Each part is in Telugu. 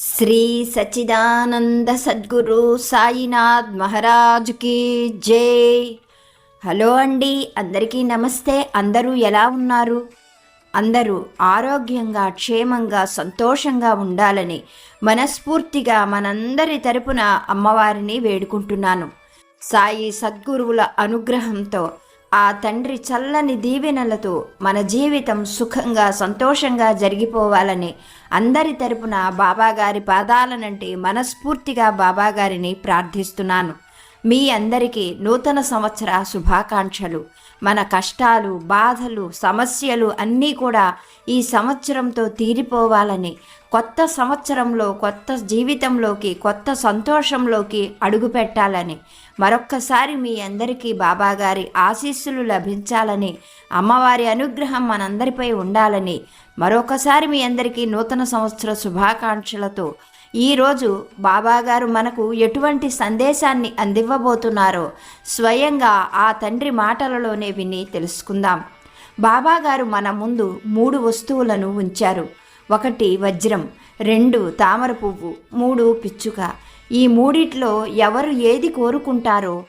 శ్రీ సచ్చిదానంద సద్గురు సాయినాథ్ మహారాజుకి జై. హలో అండి అందరికీ నమస్తే. అందరూ ఎలా ఉన్నారు? అందరూ ఆరోగ్యంగా క్షేమంగా సంతోషంగా ఉండాలని మనస్ఫూర్తిగా మనందరి తరపున అమ్మవారిని వేడుకుంటున్నాను. సాయి సద్గురువుల అనుగ్రహంతో ఆ తండ్రి చల్లని దీవెనలతో మన జీవితం సుఖంగా సంతోషంగా జరిగిపోవాలని అందరి తరపున బాబాగారి పాదాలనంటే మనస్ఫూర్తిగా బాబాగారిని ప్రార్థిస్తున్నాను. మీ అందరికీ నూతన సంవత్సర శుభాకాంక్షలు. మన కష్టాలు బాధలు సమస్యలు అన్నీ కూడా ఈ సంవత్సరంతో తీరిపోవాలని కొత్త సంవత్సరంలో కొత్త జీవితంలోకి కొత్త సంతోషంలోకి అడుగుపెట్టాలని మరొక్కసారి మీ అందరికీ బాబాగారి ఆశీస్సులు లభించాలని అమ్మవారి అనుగ్రహం మనందరిపై ఉండాలని మరొకసారి మీ అందరికీ నూతన సంవత్సర శుభాకాంక్షలతో ఈరోజు బాబాగారు మనకు ఎటువంటి సందేశాన్ని అందివ్వబోతున్నారో స్వయంగా ఆ తండ్రి మాటలలోనే విని తెలుసుకుందాం. బాబాగారు మన ముందు మూడు వస్తువులను ఉంచారు. ఒకటి వజ్రం రెండు తామర పువ్వు మూడు పిచ్చుక. ఈ మూడిట్లో ఎవరు ఏది కోరుకుంటారో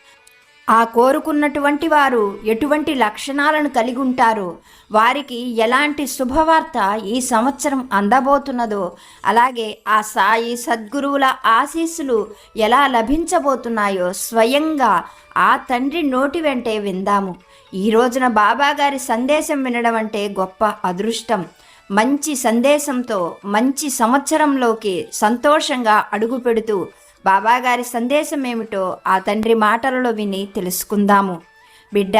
ఆ కోరుకున్నటువంటి వారు ఎటువంటి లక్షణాలను కలిగి ఉంటారో? వారికి ఎలాంటి శుభవార్త ఈ సంవత్సరం అందబోతున్నదో అలాగే ఆ సాయి సద్గురువుల ఆశీస్సులు ఎలా లభించబోతున్నాయో స్వయంగా ఆ తండ్రి నోటి వెంటే విందాము. ఈ రోజున బాబాగారి సందేశం వినడం అంటే గొప్ప అదృష్టం. మంచి సందేశంతో మంచి సంవత్సరంలోకి సంతోషంగా అడుగుపెడుతూ బాబాగారి సందేశం ఏమిటో ఆ తండ్రి మాటలలో విని తెలుసుకుందాము. బిడ్డ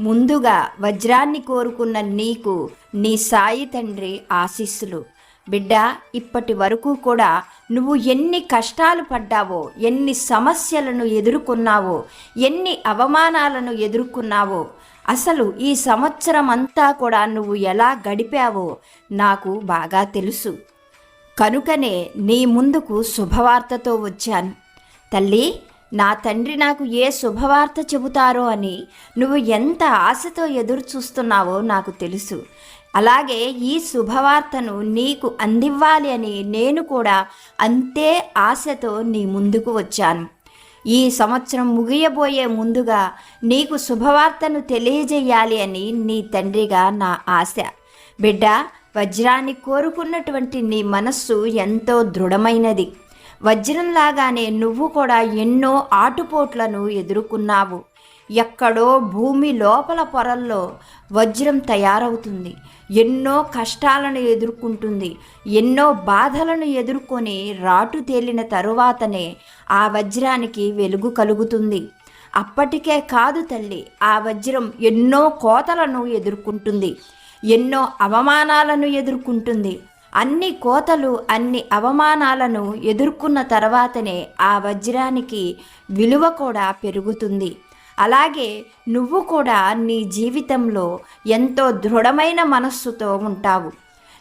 ముందుగా వజ్రాన్ని కోరుకున్న నీకు నీ సాయి తండ్రి ఆశీస్సులు. బిడ్డ ఇప్పటి వరకు కూడా నువ్వు ఎన్ని కష్టాలు పడ్డావో ఎన్ని సమస్యలను ఎదుర్కొన్నావో ఎన్ని అవమానాలను ఎదుర్కొన్నావో అసలు ఈ సంవత్సరం అంతా కూడా నువ్వు ఎలా గడిపావో నాకు బాగా తెలుసు. కనుకనే నీ ముందుకు శుభవార్తతో వచ్చాను. తల్లి నా తండ్రి నాకు ఏ శుభవార్త చెబుతారో అని నువ్వు ఎంత ఆశతో ఎదురు చూస్తున్నావో నాకు తెలుసు. అలాగే ఈ శుభవార్తను నీకు అందివ్వాలి అని నేను కూడా అంతే ఆశతో నీ ముందుకు వచ్చాను. ఈ సంవత్సరం ముగియబోయే ముందుగా నీకు శుభవార్తను తెలియజేయాలి అని నీ తండ్రిగా నా ఆశ. బిడ్డ వజ్రాన్ని కోరుకున్నటువంటి నీ మనస్సు ఎంతో దృఢమైనది. వజ్రంలాగానే నువ్వు కూడా ఎన్నో ఆటుపోట్లను ఎదుర్కొన్నావు. ఎక్కడో భూమి లోపల పొరల్లో వజ్రం తయారవుతుంది. ఎన్నో కష్టాలను ఎదుర్కొంటుంది. ఎన్నో బాధలను ఎదుర్కొని రాటు తేలిన తరువాతనే ఆ వజ్రానికి వెలుగు కలుగుతుంది. అప్పటికే కాదు తల్లి ఆ వజ్రం ఎన్నో కోతలను ఎదుర్కొంటుంది. ఎన్నో అవమానాలను ఎదుర్కొంటుంది. అన్ని కోతలు అన్ని అవమానాలను ఎదుర్కొన్న తర్వాతనే ఆ వజ్రానికి విలువ కూడా పెరుగుతుంది. అలాగే నువ్వు కూడా నీ జీవితంలో ఎంతో దృఢమైన మనస్సుతో ఉంటావు.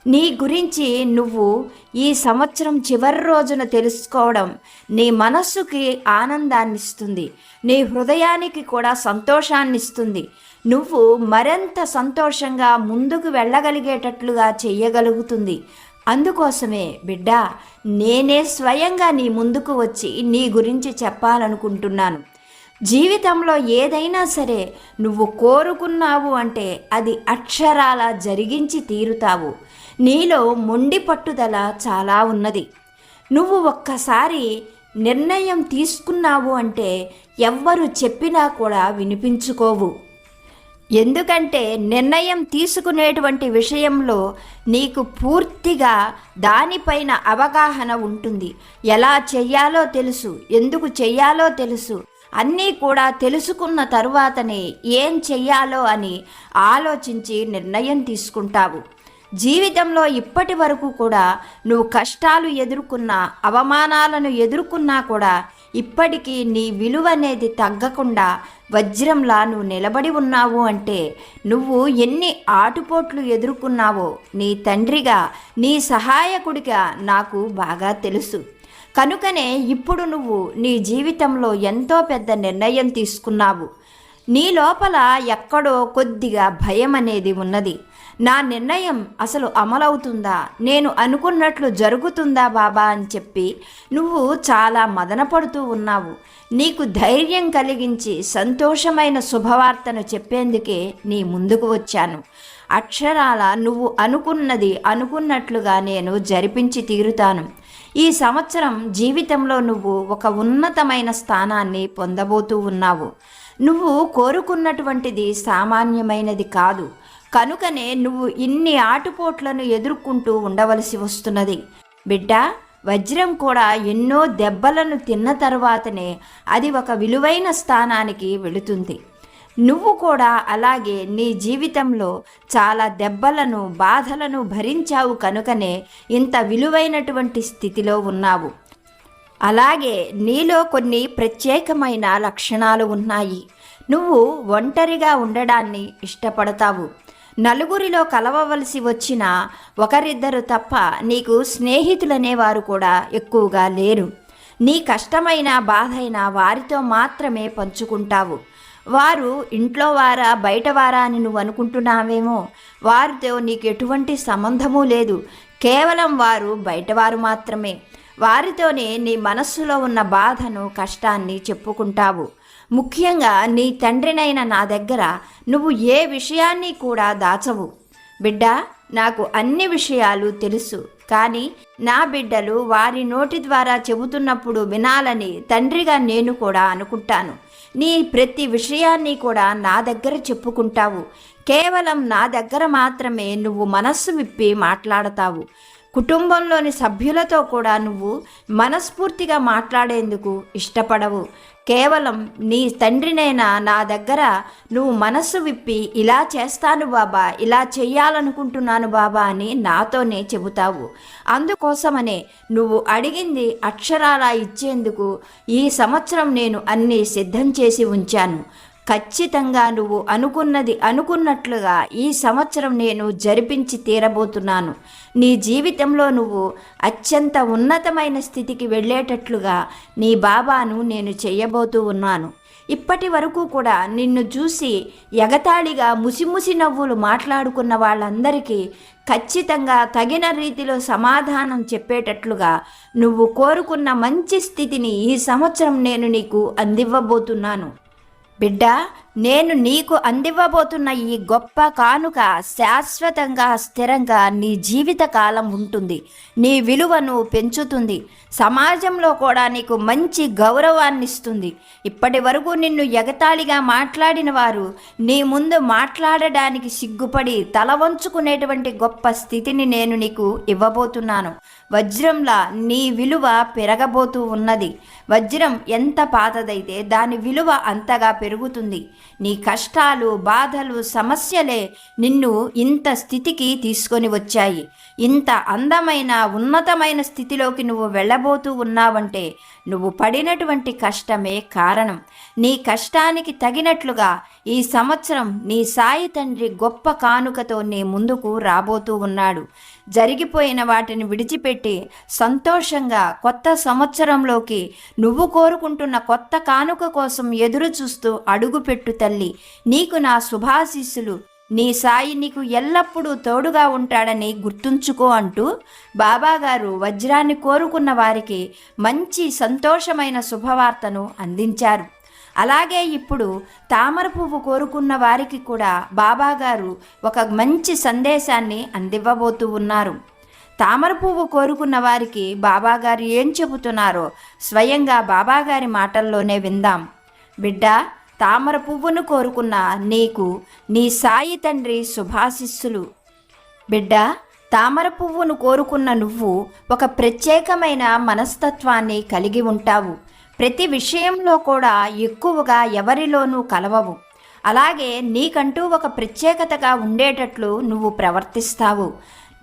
నీ గురించి నువ్వు ఈ సంవత్సరం చివరి రోజున తెలుసుకోవడం నీ మనస్సుకి ఆనందాన్నిస్తుంది. నీ హృదయానికి కూడా సంతోషాన్నిస్తుంది. నువ్వు మరింత సంతోషంగా ముందుకు వెళ్ళగలిగేటట్లుగా చేయగలుగుతుంది అందుకోసమే బిడ్డ నేనే స్వయంగా నీ ముందుకు వచ్చి నీ గురించి చెప్పాలనుకుంటున్నాను. జీవితంలో ఏదైనా సరే నువ్వు కోరుకున్నావు అంటే అది అక్షరాల జరిగించి తీరుతావు. నీలో మొండి పట్టుదల చాలా ఉన్నది. నువ్వు ఒక్కసారి నిర్ణయం తీసుకున్నావు అంటే ఎవ్వరు చెప్పినా కూడా వినిపించుకోవు. ఎందుకంటే నిర్ణయం తీసుకునేటువంటి విషయంలో నీకు పూర్తిగా దానిపైన అవగాహన ఉంటుంది. ఎలా చెయ్యాలో తెలుసు ఎందుకు చెయ్యాలో తెలుసు. అన్నీ కూడా తెలుసుకున్న తరువాతనే ఏం చెయ్యాలో అని ఆలోచించి నిర్ణయం తీసుకుంటావు. జీవితంలో ఇప్పటి వరకు కూడా నువ్వు కష్టాలు ఎదుర్కొన్నా అవమానాలను ఎదుర్కొన్నా కూడా ఇప్పటికీ నీ విలువ అనేది తగ్గకుండా వజ్రంలా నువ్వు నిలబడి ఉన్నావు అంటే నువ్వు ఎన్ని ఆటుపోట్లు ఎదుర్కొన్నావో నీ తండ్రిగా నీ సహాయకుడిగా నాకు బాగా తెలుసు. కనుకనే ఇప్పుడు నువ్వు నీ జీవితంలో ఎంతో పెద్ద నిర్ణయం తీసుకున్నావు. నీ లోపల ఎక్కడో కొద్దిగా భయం అనేది ఉన్నది. నా నిర్ణయం అసలు అమలవుతుందా? నేను అనుకున్నట్లు జరుగుతుందా బాబా అని చెప్పి నువ్వు చాలా మదనపడుతూ ఉన్నావు. నీకు ధైర్యం కలిగించి సంతోషమైన శుభవార్తను చెప్పేందుకే నీ ముందుకు వచ్చాను. అక్షరాల నువ్వు అనుకున్నది అనుకున్నట్లుగా నేను జరిపించి తీరుతాను. ఈ సంవత్సరం జీవితంలో నువ్వు ఒక ఉన్నతమైన స్థానాన్ని పొందబోతూ ఉన్నావు. నువ్వు కోరుకున్నటువంటిది సామాన్యమైనది కాదు. కనుకనే నువ్వు ఇన్ని ఆటుపోట్లను ఎదుర్కొంటూ ఉండవలసి వస్తున్నది. బిడ్డ వజ్రం కూడా ఎన్నో దెబ్బలను తిన్న తర్వాతనే అది ఒక విలువైన స్థానానికి వెళుతుంది. నువ్వు కూడా అలాగే నీ జీవితంలో చాలా దెబ్బలను బాధలను భరించావు కనుకనే ఇంత విలువైనటువంటి స్థితిలో ఉన్నావు. అలాగే నీలో కొన్ని ప్రత్యేకమైన లక్షణాలు ఉన్నాయి. నువ్వు ఒంటరిగా ఉండడాన్ని ఇష్టపడతావు. నలుగురిలో కలవవలసి వచ్చిన ఒకరిద్దరు తప్ప నీకు స్నేహితులనేవారు కూడా ఎక్కువగా లేరు. నీ కష్టమైన బాధైన వారితో మాత్రమే పంచుకుంటావు. వారు ఇంట్లో వారా బయట వారా అని నువ్వు అనుకుంటున్నావేమో. వారితో నీకు ఎటువంటి సంబంధము లేదు. కేవలం వారు బయటవారు మాత్రమే. వారితోనే నీ మనస్సులో ఉన్న బాధను కష్టాన్ని చెప్పుకుంటావు. ముఖ్యంగా నీ తండ్రినైన నా దగ్గర నువ్వు ఏ విషయాన్ని కూడా దాచవు. బిడ్డ నాకు అన్ని విషయాలు తెలుసు. కానీ నా బిడ్డలు వారి నోటి ద్వారా చెబుతున్నప్పుడు వినాలని తండ్రిగా నేను కూడా అనుకుంటాను. నీ ప్రతి విషయాన్ని కూడా నా దగ్గర చెప్పుకుంటావు. కేవలం నా దగ్గర మాత్రమే నువ్వు మనస్సు విప్పి మాట్లాడతావు. కుటుంబంలోని సభ్యులతో కూడా నువ్వు మనస్ఫూర్తిగా మాట్లాడేందుకు ఇష్టపడవు. కేవలం నీ తండ్రినైనా నా దగ్గర నువ్వు మనస్సు విప్పి ఇలా చేస్తాను బాబా ఇలా చెయ్యాలనుకుంటున్నాను బాబా అని నాతోనే చెబుతావు. అందుకోసమనే నువ్వు అడిగింది అక్షరాలా ఇచ్చేందుకు ఈ సంవత్సరం నేను అన్నీ సిద్ధం చేసి ఉంచాను. ఖచ్చితంగా నువ్వు అనుకున్నది అనుకున్నట్లుగా ఈ సంవత్సరం నేను జరిపించి తీరబోతున్నాను. నీ జీవితంలో నువ్వు అత్యంత ఉన్నతమైన స్థితికి వెళ్ళేటట్లుగా నీ బాబాను నేను చేయబోతూ ఉన్నాను. ఇప్పటి వరకు కూడా నిన్ను చూసి ఎగతాళిగా ముసిముసి నవ్వులు మాట్లాడుకున్న వాళ్ళందరికీ ఖచ్చితంగా తగిన రీతిలో సమాధానం చెప్పేటట్లుగా నువ్వు కోరుకున్న మంచి స్థితిని ఈ సంవత్సరం నేను నీకు అందివ్వబోతున్నాను. బిడ్డ నేను నీకు అందివ్వబోతున్న ఈ గొప్ప కానుక శాశ్వతంగా స్థిరంగా నీ జీవిత కాలం ఉంటుంది. నీ విలువను పెంచుతుంది. సమాజంలో కూడా నీకు మంచి గౌరవాన్ని ఇస్తుంది. ఇప్పటి వరకు నిన్ను ఎగతాళిగా మాట్లాడిన వారు నీ ముందు మాట్లాడడానికి సిగ్గుపడి తల వంచుకునేటువంటి గొప్ప స్థితిని నేను నీకు ఇవ్వబోతున్నాను. వజ్రంలా నీ విలువ పెరగబోతూ ఉన్నది. వజ్రం ఎంత పాతదైతే దాని విలువ అంతగా పెరుగుతుంది. నీ కష్టాలు బాధలు సమస్యలే నిన్ను ఇంత స్థితికి తీసుకొని వచ్చాయి. ఇంత అందమైన ఉన్నతమైన స్థితిలోకి నువ్వు వెళ్ళబోతూ ఉన్నావంటే నువ్వు పడినటువంటి కష్టమే కారణం. నీ కష్టానికి తగినట్లుగా ఈ సంవత్సరం నీ సాయి తండ్రి గొప్ప కానుకతో నీ ముందుకు రాబోతూ ఉన్నాడు. జరిగిపోయిన వాటిని విడిచిపెట్టి సంతోషంగా కొత్త సంవత్సరంలోకి నువ్వు కోరుకుంటున్న కొత్త కానుక కోసం ఎదురు చూస్తూ అడుగుపెట్టు తల్లి. నీకు నా శుభాశీస్సులు. నీ సాయి నీకు ఎల్లప్పుడూ తోడుగా ఉంటాడని గుర్తుంచుకో అంటూ బాబాగారు వజ్రాన్ని కోరుకున్న వారికి మంచి సంతోషమైన శుభవార్తను అందించారు. అలాగే ఇప్పుడు తామర పువ్వు కోరుకున్న వారికి కూడా బాబాగారు ఒక మంచి సందేశాన్ని అందివ్వబోతూ ఉన్నారు. తామర పువ్వు కోరుకున్న వారికి బాబాగారు ఏం చెబుతున్నారో స్వయంగా బాబాగారి మాటల్లోనే విందాం. బిడ్డ తామర పువ్వును కోరుకున్న నీకు నీ సాయి తండ్రి శుభాశిస్సులు. బిడ్డ తామర పువ్వును కోరుకున్న నువ్వు ఒక ప్రత్యేకమైన మనస్తత్వాన్ని కలిగి ఉంటావు. ప్రతి విషయంలో కూడా ఎక్కువగా ఎవరిలోనూ కలవవు. అలాగే నీకంటూ ఒక ప్రత్యేకతగా ఉండేటట్లు నువ్వు ప్రవర్తిస్తావు.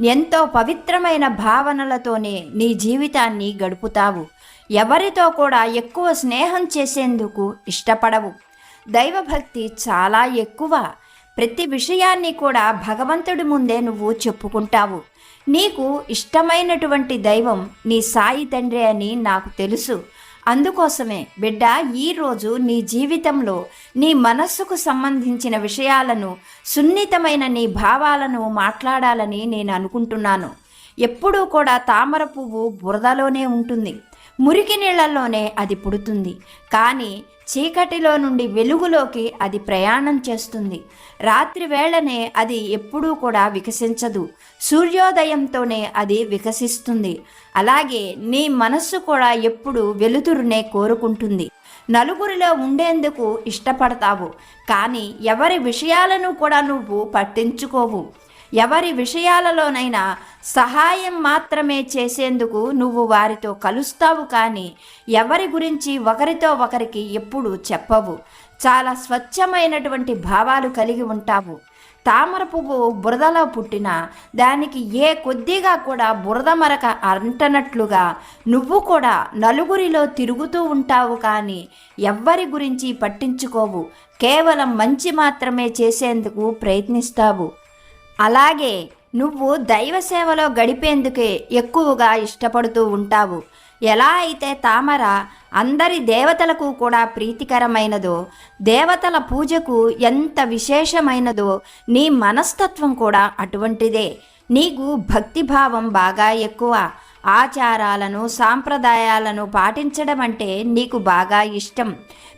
ఎంతో పవిత్రమైన భావనలతోనే నీ జీవితాన్ని గడుపుతావు. ఎవరితో కూడా ఎక్కువ స్నేహం చేసేందుకు ఇష్టపడవు. దైవభక్తి చాలా ఎక్కువ. ప్రతి విషయాన్ని కూడా భగవంతుడి ముందే నువ్వు చెప్పుకుంటావు. నీకు ఇష్టమైనటువంటి దైవం నీ సాయి తండ్రి అని నాకు తెలుసు. అందుకోసమే బిడ్డ ఈరోజు నీ జీవితంలో నీ మనస్సుకు సంబంధించిన విషయాలను సున్నితమైన నీ భావాలను మాట్లాడాలని నేను అనుకుంటున్నాను. ఎప్పుడూ కూడా తామర పువ్వు బురదలోనే ఉంటుంది. మురికి నీళ్ళలోనే అది పుడుతుంది. కానీ చీకటిలో నుండి వెలుగులోకి అది ప్రయాణం చేస్తుంది. రాత్రి వేళనే అది ఎప్పుడూ కూడా వికసించదు. సూర్యోదయంతోనే అది వికసిస్తుంది. అలాగే నీ మనస్సు కూడా ఎప్పుడు వెలుతురునే కోరుకుంటుంది. నలుగురిలో ఉండేందుకు ఇష్టపడతావు. కానీ ఎవరి విషయాలను కూడా నువ్వు పట్టించుకోవు. ఎవరి విషయాలలోనైనా సహాయం మాత్రమే చేసేందుకు నువ్వు వారితో కలుస్తావు కానీ ఎవరి గురించి ఒకరితో ఒకరికి ఎప్పుడు చెప్పవు. చాలా స్వచ్ఛమైనటువంటి భావాలు కలిగి ఉంటావు. తామర పువ్వు బురదలో పుట్టిన దానికి ఏ కొద్దిగా కూడా బురద మరక అంటనట్లుగా నువ్వు కూడా నలుగురిలో తిరుగుతూ ఉంటావు కానీ ఎవ్వరి గురించి పట్టించుకోవు. కేవలం మంచి మాత్రమే చేసేందుకు ప్రయత్నిస్తావు. అలాగే నువ్వు దైవ సేవలో గడిపేందుకే ఎక్కువగా ఇష్టపడుతూ ఉంటావు. ఎలా అయితే తామర అందరి దేవతలకు కూడా ప్రీతికరమైనదో దేవతల పూజకు ఎంత విశేషమైనదో నీ మనస్తత్వం కూడా అటువంటిదే. నీకు భక్తిభావం బాగా ఎక్కువ. ఆచారాలను సాంప్రదాయాలను పాటించడం అంటే నీకు బాగా ఇష్టం.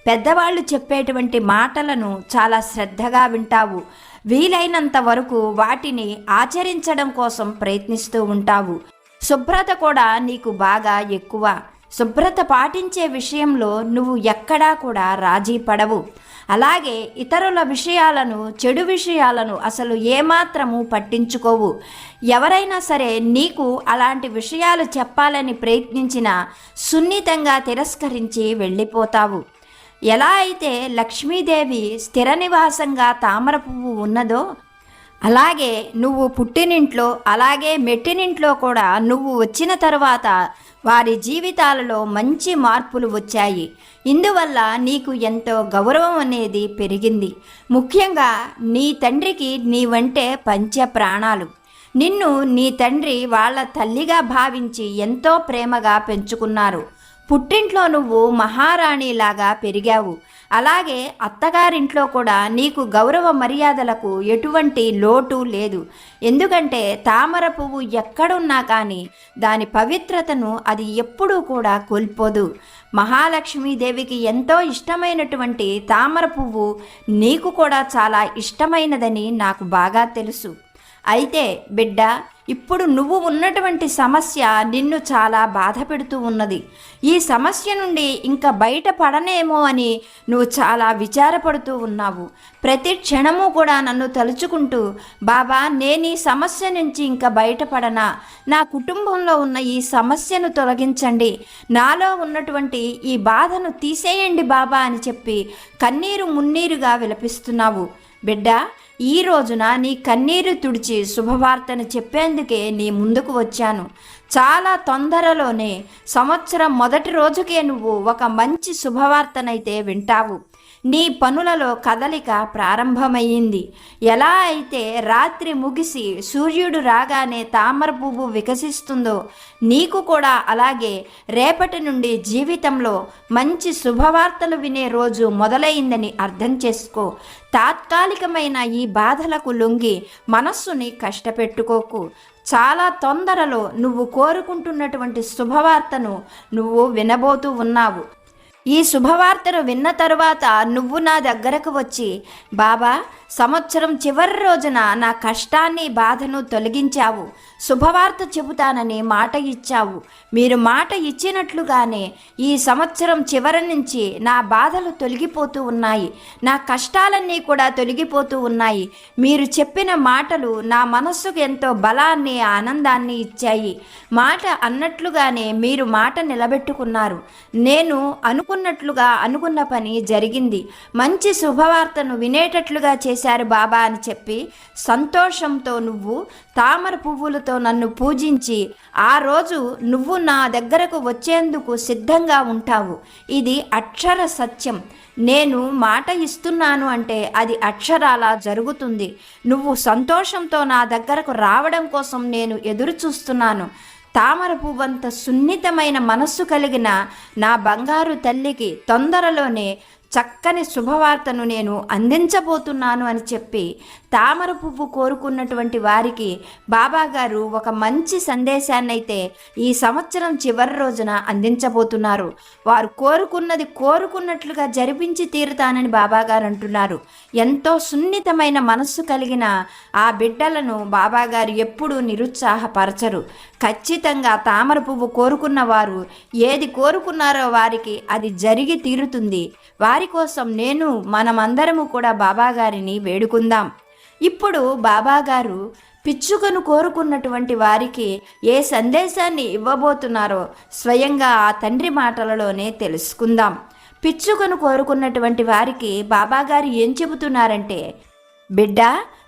పెద్దవాళ్ళు చెప్పేటువంటి మాటలను చాలా శ్రద్ధగా వింటావు. వీలైనంత వరకు వాటిని ఆచరించడం కోసం ప్రయత్నిస్తూ ఉంటావు. శుభ్రత కూడా నీకు బాగా ఎక్కువ. శుభ్రత పాటించే విషయంలో నువ్వు ఎక్కడా కూడా రాజీ పడవు. అలాగే ఇతరుల విషయాలను చెడు విషయాలను అసలు ఏమాత్రము పట్టించుకోవు. ఎవరైనా సరే నీకు అలాంటి విషయాలు చెప్పాలని ప్రయత్నించినా సున్నితంగా తిరస్కరించి వెళ్ళిపోతావు. ఎలా అయితే లక్ష్మీదేవి స్థిర నివాసంగా తామర పువ్వు ఉన్నదో అలాగే నువ్వు పుట్టినింట్లో అలాగే మెట్టినింట్లో కూడా నువ్వు వచ్చిన తర్వాత వారి జీవితాలలో మంచి మార్పులు వచ్చాయి. ఇందువల్ల నీకు ఎంతో గౌరవం అనేది పెరిగింది. ముఖ్యంగా నీ తండ్రికి నీవంటే పంచ ప్రాణాలు. నిన్ను నీ తండ్రి వాళ్ళ తల్లిగా భావించి ఎంతో ప్రేమగా పెంచుకున్నారు. పుట్టింట్లో నువ్వు మహారాణిలాగా పెరిగావు. అలాగే అత్తగారింట్లో కూడా నీకు గౌరవ మర్యాదలకు ఎటువంటి లోటు లేదు. ఎందుకంటే తామర పువ్వు ఎక్కడున్నా కానీ దాని పవిత్రతను అది ఎప్పుడూ కూడా కోల్పోదు. మహాలక్ష్మీదేవికి ఎంతో ఇష్టమైనటువంటి తామర పువ్వు నీకు కూడా చాలా ఇష్టమైనదని నాకు బాగా తెలుసు. అయితే బిడ్డ ఇప్పుడు నువ్వు ఉన్నటువంటి సమస్య నిన్ను చాలా బాధ పెడుతూ ఉన్నది. ఈ సమస్య నుండి ఇంకా బయటపడనేమో అని నువ్వు చాలా విచారపడుతూ ఉన్నావు. ప్రతి క్షణము కూడా నన్ను తలుచుకుంటూ బాబా నేను ఈ సమస్య నుంచి ఇంకా బయటపడనా నా కుటుంబంలో ఉన్న ఈ సమస్యను తొలగించండి. నాలో ఉన్నటువంటి ఈ బాధను తీసేయండి బాబా అని చెప్పి కన్నీరు మున్నీరుగా విలపిస్తున్నావు. బిడ్డ ఈ రోజున నీ కన్నీరు తుడిచి శుభవార్తను చెప్పేందుకే నీ ముందుకు వచ్చాను. చాలా తొందరలోనే సంవత్సరం మొదటి రోజుకే నువ్వు ఒక మంచి శుభవార్తనైతే వింటావు. నీ పనులలో కదలిక ప్రారంభమయ్యింది ఎలా అయితే రాత్రి ముగిసి సూర్యుడు రాగానే తామర పువ్వు వికసిస్తుందో నీకు కూడా అలాగే రేపటి నుండి జీవితంలో మంచి శుభవార్తలు వినే రోజు మొదలైందని అర్థం చేసుకో. తాత్కాలికమైన ఈ బాధలకు లొంగి మనస్సుని కష్టపెట్టుకోకు. చాలా తొందరలో నువ్వు కోరుకుంటున్నటువంటి శుభవార్తను నువ్వు వినబోతూ ఉన్నావు. ఈ శుభవార్తను విన్న తరువాత నువ్వు నా దగ్గరకు వచ్చి బాబా సంవత్సరం చివరి రోజున నా కష్టాన్ని బాధను తొలగించావు. శుభవార్త చెబుతానని మాట ఇచ్చావు. మీరు మాట ఇచ్చినట్లుగానే ఈ సంవత్సరం చివరి నుంచి నా బాధలు తొలగిపోతూ ఉన్నాయి. నా కష్టాలన్నీ కూడా తొలగిపోతూ ఉన్నాయి. మీరు చెప్పిన మాటలు నా మనస్సుకు ఎంతో బలాన్ని ఆనందాన్ని ఇచ్చాయి. మాట అన్నట్లుగానే మీరు మాట నిలబెట్టుకున్నారు. నేను అనుకు అనుకున్నట్లుగా అనుకున్న పని జరిగింది. మంచి శుభవార్తను వినేటట్లుగా చేశారు బాబా అని చెప్పి సంతోషంతో నువ్వు తామర పువ్వులతో నన్ను పూజించి ఆ రోజు నువ్వు నా దగ్గరకు వచ్చేందుకు సిద్ధంగా ఉంటావు. ఇది అక్షర సత్యం. నేను మాట ఇస్తున్నాను అంటే అది అక్షరాలా జరుగుతుంది. నువ్వు సంతోషంతో నా దగ్గరకు రావడం కోసం నేను ఎదురు చూస్తున్నాను తామర పువ్వంత సున్నితమైన మనస్సు కలిగిన నా బంగారు తల్లికి తొందరలోనే చక్కని శుభవార్తను నేను అందించబోతున్నాను అని చెప్పి తామర పువ్వు కోరుకున్నటువంటి వారికి బాబాగారు ఒక మంచి సందేశాన్ని అయితే ఈ సంవత్సరం చివరి రోజున అందించబోతున్నారు. వారు కోరుకున్నది కోరుకున్నట్లుగా జరిపించి తీరుతానని బాబాగారు అంటున్నారు. ఎంతో సున్నితమైన మనస్సు కలిగిన ఆ బిడ్డలను బాబాగారు ఎప్పుడూ నిరుత్సాహపరచరు. ఖచ్చితంగా తామర పువ్వు కోరుకున్న వారు ఏది కోరుకున్నారో వారికి అది జరిగి తీరుతుంది. వారి కోసం నేను మనమందరము కూడా బాబాగారిని వేడుకుందాం. ఇప్పుడు బాబాగారు పిచ్చుకను కోరుకున్నటువంటి వారికి ఏ సందేశాన్ని ఇవ్వబోతున్నారో స్వయంగా ఆ తండ్రి మాటలలోనే తెలుసుకుందాం. పిచ్చుకను కోరుకున్నటువంటి వారికి బాబాగారు ఏం చెబుతున్నారంటే బిడ్డ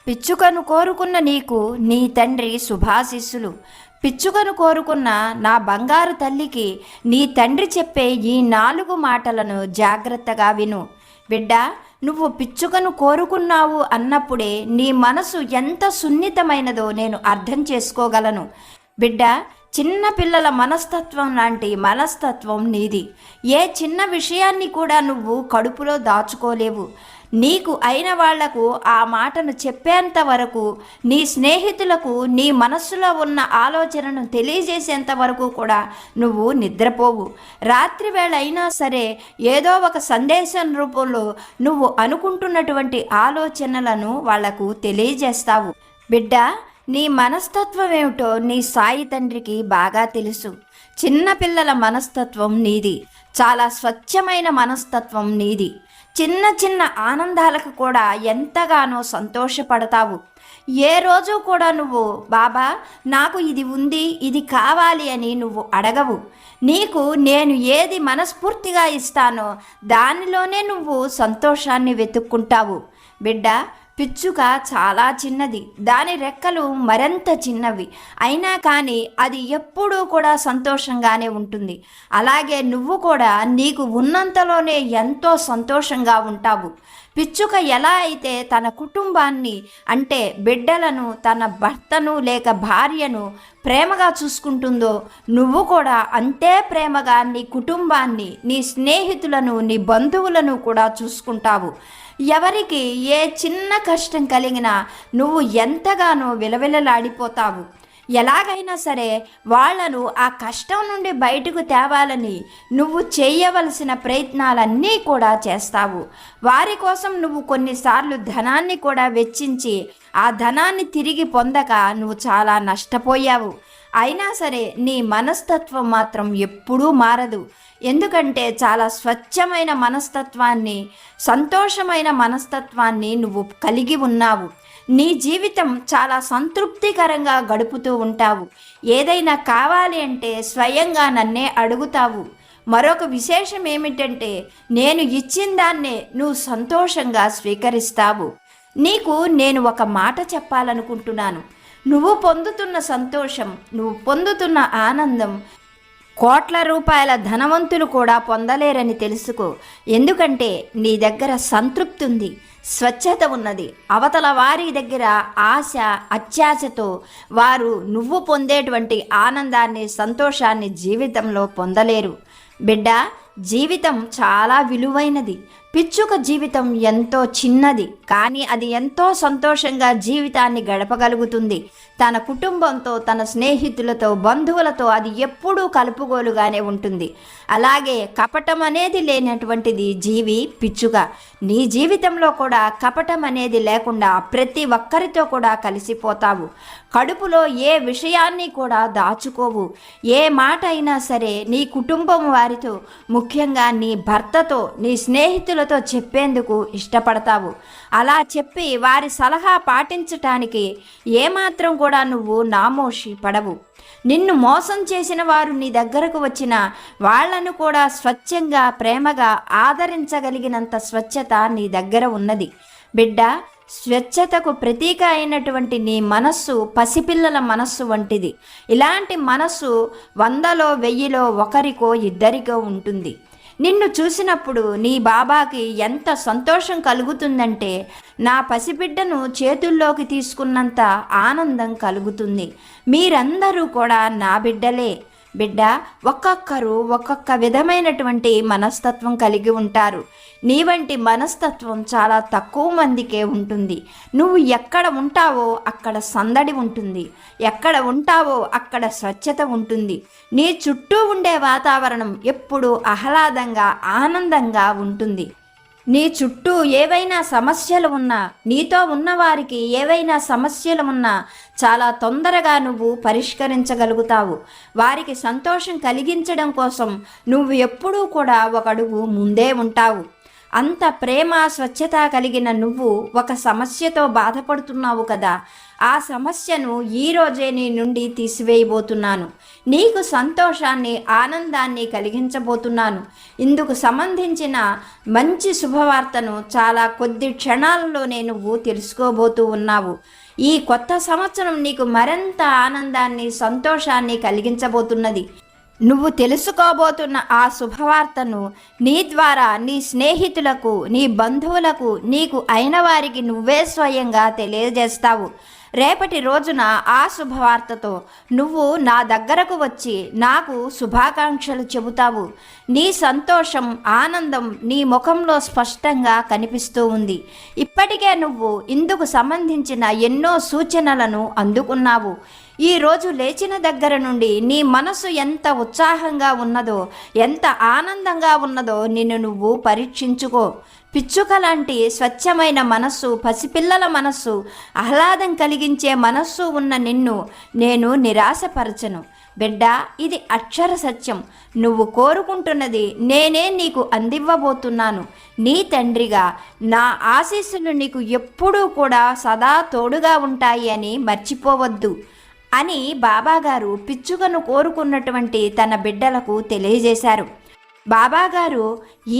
పిచ్చుకను కోరుకున్న నీకు నీ తండ్రి శుభాశిస్సులు పిచ్చుకను కోరుకున్న నా బంగారు తల్లికి నీ తండ్రి చెప్పే ఈ నాలుగు మాటలను జాగ్రత్తగా విను. బిడ్డ నువ్వు పిచ్చుకను కోరుకున్నావు అన్నప్పుడే నీ మనసు ఎంత సున్నితమైనదో నేను అర్థం చేసుకోగలను. బిడ్డ చిన్న పిల్లల మనస్తత్వం లాంటి మనస్తత్వం నీది. ఏ చిన్న విషయాన్ని కూడా నువ్వు కడుపులో దాచుకోలేవు. నీకు అయిన వాళ్ళకు ఆ మాటను చెప్పేంత వరకు నీ స్నేహితులకు నీ మనస్సులో ఉన్న ఆలోచనను తెలియజేసేంత వరకు కూడా నువ్వు నిద్రపోవు. రాత్రి వేళ అయినా సరే ఏదో ఒక సందేశం రూపంలో నువ్వు అనుకుంటున్నటువంటి ఆలోచనలను వాళ్ళకు తెలియజేస్తావు. బిడ్డ నీ మనస్తత్వం ఏమిటో నీ సాయి తండ్రికి బాగా తెలుసు. చిన్నపిల్లల మనస్తత్వం నీది. చాలా స్వచ్ఛమైన మనస్తత్వం నీది. చిన్న చిన్న ఆనందాలకు కూడా ఎంతగానో సంతోషపడతావు. ఏ రోజు కూడా నువ్వు బాబా నాకు ఇది ఉంది ఇది కావాలి అని నువ్వు అడగవు. నీకు నేను ఏది మనస్ఫూర్తిగా ఇస్తానో దానిలోనే నువ్వు సంతోషాన్ని వెతుక్కుంటావు. బిడ్డ పిచ్చుక చాలా చిన్నది. దాని రెక్కలు మరింత చిన్నవి. అయినా కానీ అది ఎప్పుడూ కూడా సంతోషంగానే ఉంటుంది. అలాగే నువ్వు కూడా నీకు ఉన్నంతలోనే ఎంతో సంతోషంగా ఉంటావు. పిచ్చుక ఎలా అయితే తన కుటుంబాన్ని అంటే బిడ్డలను తన భర్తను లేక భార్యను ప్రేమగా చూసుకుంటుందో నువ్వు కూడా అంతే ప్రేమగా నీ కుటుంబాన్ని నీ స్నేహితులను నీ బంధువులను కూడా చూసుకుంటావు. ఎవరికి ఏ చిన్న కష్టం కలిగినా నువ్వు ఎంతగానో విలవిలలాడిపోతావు. ఎలాగైనా సరే వాళ్ళను ఆ కష్టం నుండి బయటకు తేవాలని నువ్వు చేయవలసిన ప్రయత్నాలన్నీ కూడా చేస్తావు. వారి కోసం నువ్వు కొన్నిసార్లు ధనాన్ని కూడా వెచ్చించి ఆ ధనాన్ని తిరిగి పొందక నువ్వు చాలా నష్టపోయావు. అయినా సరే నీ మనస్తత్వం మాత్రం ఎప్పుడూ మారదు. ఎందుకంటే చాలా స్వచ్ఛమైన మనస్తత్వాన్ని సంతోషమైన మనస్తత్వాన్ని నువ్వు కలిగి ఉన్నావు. నీ జీవితం చాలా సంతృప్తికరంగా గడుపుతూ ఉంటావు. ఏదైనా కావాలి అంటే స్వయంగా నన్నే అడుగుతావు. మరొక విశేషం ఏమిటంటే నేను ఇచ్చిన దాన్నే నువ్వు సంతోషంగా స్వీకరిస్తావు. నీకు నేను ఒక మాట చెప్పాలనుకుంటున్నాను. నువ్వు పొందుతున్న సంతోషం నువ్వు పొందుతున్న ఆనందం కోట్ల రూపాయల ధనవంతులు కూడా పొందలేరని తెలుసుకో. ఎందుకంటే నీ దగ్గర సంతృప్తి ఉంది స్వచ్ఛత ఉన్నది. అవతల వారి దగ్గర ఆశ అత్యాశతో వారు నువ్వు పొందేటువంటి ఆనందాన్ని సంతోషాన్ని జీవితంలో పొందలేరు. బిడ్డ జీవితం చాలా విలువైనది. పిచ్చుక జీవితం ఎంతో చిన్నది. కానీ అది ఎంతో సంతోషంగా జీవితాన్ని గడపగలుగుతుంది. తన కుటుంబంతో తన స్నేహితులతో బంధువులతో అది ఎప్పుడూ కలుపుగోలుగానే ఉంటుంది. అలాగే కపటం అనేది లేనటువంటిది జీవి పిచ్చుక. నీ జీవితంలో కూడా కపటం అనేది లేకుండా ప్రతి ఒక్కరితో కూడా కలిసిపోతావు. కడుపులో ఏ విషయాన్ని కూడా దాచుకోవు. ఏ మాట అయినా సరే నీ కుటుంబం వారితో ముఖ్యంగా నీ భర్తతో నీ స్నేహితులతో చెప్పేందుకు ఇష్టపడతావు. అలా చెప్పి వారి సలహా పాటించటానికి ఏమాత్రం కూడా నువ్వు నామోషి పడవు. నిన్ను మోసం చేసిన వారు నీ దగ్గరకు వచ్చిన వాళ్ళను కూడా స్వచ్ఛంగా ప్రేమగా ఆదరించగలిగినంత స్వచ్ఛత నీ దగ్గర ఉన్నది. బిడ్డ స్వచ్ఛతకు ప్రతీక అయినటువంటి నీ మనస్సు పసిపిల్లల మనస్సు వంటిది. ఇలాంటి మనస్సు వందలో వెయ్యిలో ఒకరికో ఇద్దరికో ఉంటుంది. నిన్ను చూసినప్పుడు నీ బాబాకి ఎంత సంతోషం కలుగుతుందంటే నా పసిబిడ్డను చేతుల్లోకి తీసుకున్నంత ఆనందం కలుగుతుంది. మీరందరూ కూడా నా బిడ్డలే. బిడ్డ ఒక్కొక్కరు ఒక్కొక్క విధమైనటువంటి మనస్తత్వం కలిగి ఉంటారు. నీ వంటి మనస్తత్వం చాలా తక్కువ మందికే ఉంటుంది. నువ్వు ఎక్కడ ఉంటావో అక్కడ సందడి ఉంటుంది. ఎక్కడ ఉంటావో అక్కడ స్వచ్ఛత ఉంటుంది. నీ చుట్టూ ఉండే వాతావరణం ఎప్పుడూ ఆహ్లాదంగా ఆనందంగా ఉంటుంది. నీ చుట్టూ ఏవైనా సమస్యలు ఉన్నా నీతో ఉన్నవారికి ఏవైనా సమస్యలు ఉన్నా చాలా తొందరగా నువ్వు పరిష్కరించగలుగుతావు. వారికి సంతోషం కలిగించడం కోసం నువ్వు ఎప్పుడూ కూడా ఒక అడుగు ముందే ఉంటావు. అంత ప్రేమ స్వచ్ఛత కలిగిన నువ్వు ఒక సమస్యతో బాధపడుతున్నావు కదా. ఆ సమస్యను ఈరోజే నీ నుండి తీసివేయబోతున్నాను. నీకు సంతోషాన్ని ఆనందాన్ని కలిగించబోతున్నాను. ఇందుకు సంబంధించిన మంచి శుభవార్తను చాలా కొద్ది క్షణాలలోనే నువ్వు తెలుసుకోబోతూ ఉన్నావు. ఈ కొత్త సంవత్సరం నీకు మరింత ఆనందాన్ని సంతోషాన్ని కలిగించబోతున్నది. నువ్వు తెలుసుకోబోతున్న ఆ శుభవార్తను నీ ద్వారా నీ స్నేహితులకు నీ బంధువులకు నీకు అయిన వారికి నువ్వే స్వయంగా తెలియజేస్తావు. రేపటి రోజున ఆ శుభవార్తతో నువ్వు నా దగ్గరకు వచ్చి నాకు శుభాకాంక్షలు చెబుతావు. నీ సంతోషం ఆనందం నీ ముఖంలో స్పష్టంగా కనిపిస్తూ ఉంది. ఇప్పటికే నువ్వు ఇందుకు సంబంధించిన ఎన్నో సూచనలను అందుకున్నావు. ఈ రోజు లేచిన దగ్గర నుండి నీ మనసు ఎంత ఉత్సాహంగా ఉన్నదో ఎంత ఆనందంగా ఉన్నదో నిన్ను నువ్వు పరీక్షించుకో. పిచ్చుక లాంటి స్వచ్ఛమైన మనస్సు పసిపిల్లల మనస్సు ఆహ్లాదం కలిగించే మనస్సు ఉన్న నిన్ను నేను నిరాశపరచను. బిడ్డ ఇది అక్షర సత్యం. నువ్వు కోరుకుంటున్నది నేనే నీకు అందివ్వబోతున్నాను. నీ తండ్రిగా నా ఆశీస్సులు నీకు ఎప్పుడూ కూడా సదా తోడుగా ఉంటాయి అని మర్చిపోవద్దు అని బాబాగారు పిచ్చుకను కోరుకున్నటువంటి తన బిడ్డలకు తెలియజేశారు. బాబాగారు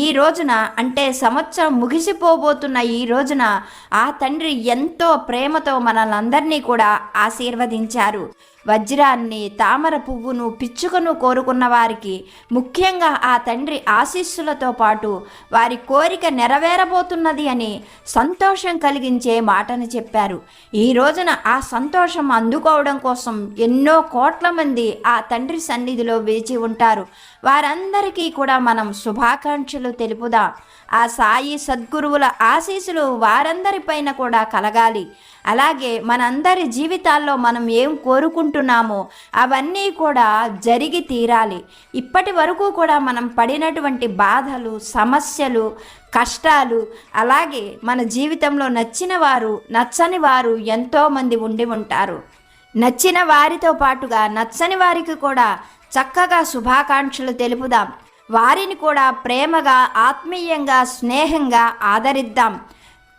ఈ రోజున అంటే సంవత్సరం ముగిసిపోబోతున్న ఈ రోజున ఆ తండ్రి ఎంతో ప్రేమతో మనలందరినీ కూడా ఆశీర్వదించారు. వజ్రాన్ని తామర పువ్వును పిచ్చుకను కోరుకున్న వారికి ముఖ్యంగా ఆ తండ్రి ఆశీస్సులతో పాటు వారి కోరిక నెరవేరబోతున్నది అని సంతోషం కలిగించే మాటను చెప్పారు. ఈ రోజున ఆ సంతోషం అందుకోవడం కోసం ఎన్నో కోట్ల మంది ఆ తండ్రి సన్నిధిలో వేచి ఉంటారు. వారందరికీ కూడా మనం శుభాకాంక్షలు తెలుపుదాం. ఆ సాయి సద్గురువుల ఆశీస్సులు వారందరిపైన కూడా కలగాలి. అలాగే మనందరి జీవితాల్లో మనం ఏం కోరుకుంటున్నామో అవన్నీ కూడా జరిగి తీరాలి. ఇప్పటి వరకు కూడా మనం పడినటువంటి బాధలు సమస్యలు కష్టాలు అలాగే మన జీవితంలో నచ్చిన వారు నచ్చని వారు ఎంతోమంది ఉండి ఉంటారు. నచ్చిన వారితో పాటుగా నచ్చని వారికి కూడా చక్కగా శుభాకాంక్షలు తెలుపుదాం. వారిని కూడా ప్రేమగా ఆత్మీయంగా స్నేహంగా ఆదరిద్దాం.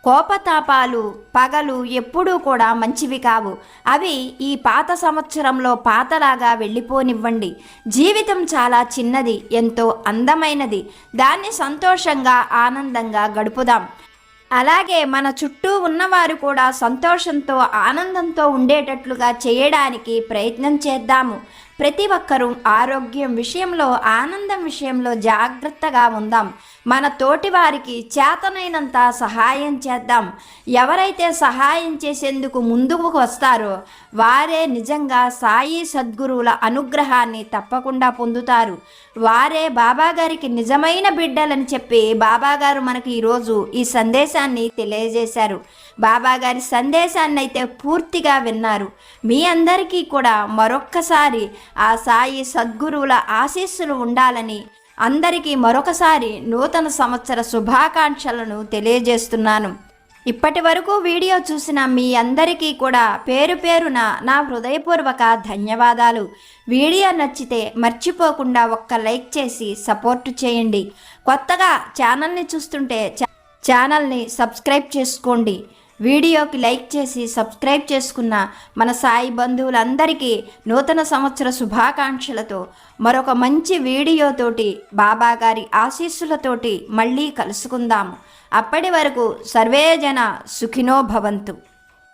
కోపతాపాలు పగలు ఎప్పుడూ కూడా మంచివి కావు. అవి ఈ పాత సంవత్సరంలో పాతలాగా వెళ్ళిపోనివ్వండి. జీవితం చాలా చిన్నది ఎంతో అందమైనది. దాన్ని సంతోషంగా ఆనందంగా గడుపుదాం. అలాగే మన చుట్టూ ఉన్నవారు కూడా సంతోషంతో ఆనందంతో ఉండేటట్లుగా చేయడానికి ప్రయత్నం చేద్దాము. ప్రతి ఒక్కరూ ఆరోగ్యం విషయంలో ఆనందం విషయంలో జాగ్రత్తగా ఉందాం. మన తోటి వారికి చేతనైనంత సహాయం చేద్దాం. ఎవరైతే సహాయం చేసేందుకు ముందుకు వస్తారో వారే నిజంగా సాయి సద్గురువుల అనుగ్రహాన్ని తప్పకుండా పొందుతారు. వారే బాబాగారికి నిజమైన బిడ్డలని చెప్పి బాబాగారు మనకి ఈరోజు ఈ సందేశాన్ని తెలియజేశారు. బాబాగారి సందేశాన్ని అయితే పూర్తిగా విన్నారు. మీ అందరికీ కూడా మరొక్కసారి ఆ సాయి సద్గురువుల ఆశీస్సులు ఉండాలని అందరికీ మరొకసారి నూతన సంవత్సర శుభాకాంక్షలను తెలియజేస్తున్నాను. ఇప్పటి వరకు వీడియో చూసిన మీ అందరికీ కూడా పేరు పేరున నా హృదయపూర్వక ధన్యవాదాలు. వీడియో నచ్చితే మర్చిపోకుండా ఒక్క లైక్ చేసి సపోర్ట్ చేయండి. కొత్తగా ఛానల్ని చూస్తుంటే ఛానల్ని సబ్స్క్రైబ్ చేసుకోండి. వీడియోకి లైక్ చేసి సబ్స్క్రైబ్ చేసుకున్న మన సాయి బంధువులందరికీ నూతన సంవత్సర శుభాకాంక్షలతో మరొక మంచి వీడియోతోటి బాబా గారి ఆశీస్సులతోటి మళ్ళీ కలుసుకుందాము అప్పటి వరకు సర్వేజన సుఖినో భవంతు.